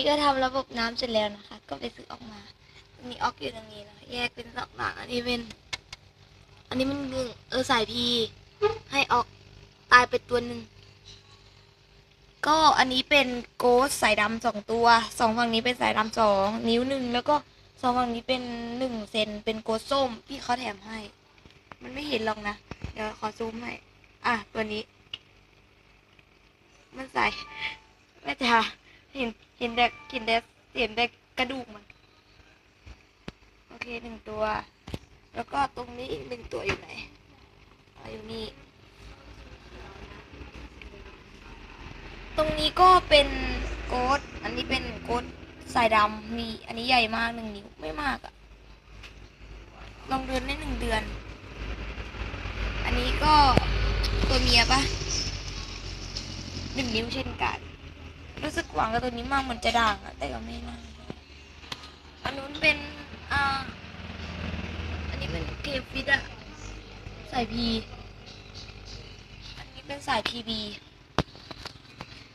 นี่ก็ทำระบบน้ำเสร็จแล้วนะคะ ก็ไปซื้อออกมา มีออกอยู่ตรงนี้นะคะแยกเป็นสองหลังอันนี้เป็น อันนี้มันหนึ่งเออสายพีให้ออกตายไปตัวหนึ่งก็อันนี้เป็นโกสสายดำสองตัวสองฝั่งนี้เป็นสายดำสองนิ้วหนึ่งแล้วก็สองฝั่งนี้เป็นหนึ่งเซนเป็นโกสส้มพี่เขาแถมให้ มันไม่เห็นหรอกนะ เดี๋ยวขอซูมให้ อะตัวนี้ มันใส่ไม่จะ เห็นเห็นแต่เห็นแต่เห็นแต่กระดูกมัน โอเคหนึ่งตัว แล้วก็ตรงนี้อีกหนึ่งตัวอยู่ไหนอยู่นี่ ตรงนี้ก็เป็นโกดอันนี้เป็นโกดสายดำมี อันนี้ใหญ่มากหนึ่งนิ้วไม่มากอะลองเดินได้หนึ่งเดือน อันนี้ก็ตัวเมียปะหนึ่งนิ้วเช่นกัน หวังกับตัวนี้มากเหมือนจะด่างอะแต่ก็ไม่น่าอันนู้นเป็นอ่าอันนี้เป็นเคฟิตอะสายพีอันนี้เป็นสายพีบี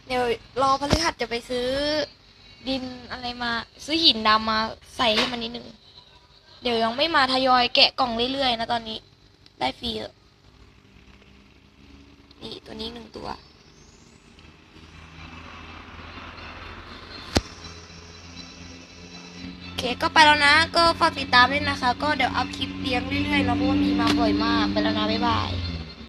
เดี๋ยวรอพฤหัสจะไปซื้อดินอะไรมา ซื้อหินดำมาใส่ให้มันนิดนึงเดี๋ยวยังไม่มาทยอยแกะกล่องเรื่อยๆนะตอนนี้ ได้ฟรีเออะนี่ตัวนี้หนึ่งตัว โอ เคก็ไปแล้วนะ ก็ฝากติดตามด้วยนะคะ ก็เดี๋ยวอัพคลิปเลี้ยงเรื่อยๆนะเพราะว่ามีมาบ่อยมาก ไปแล้วนะ บ๊ายบาย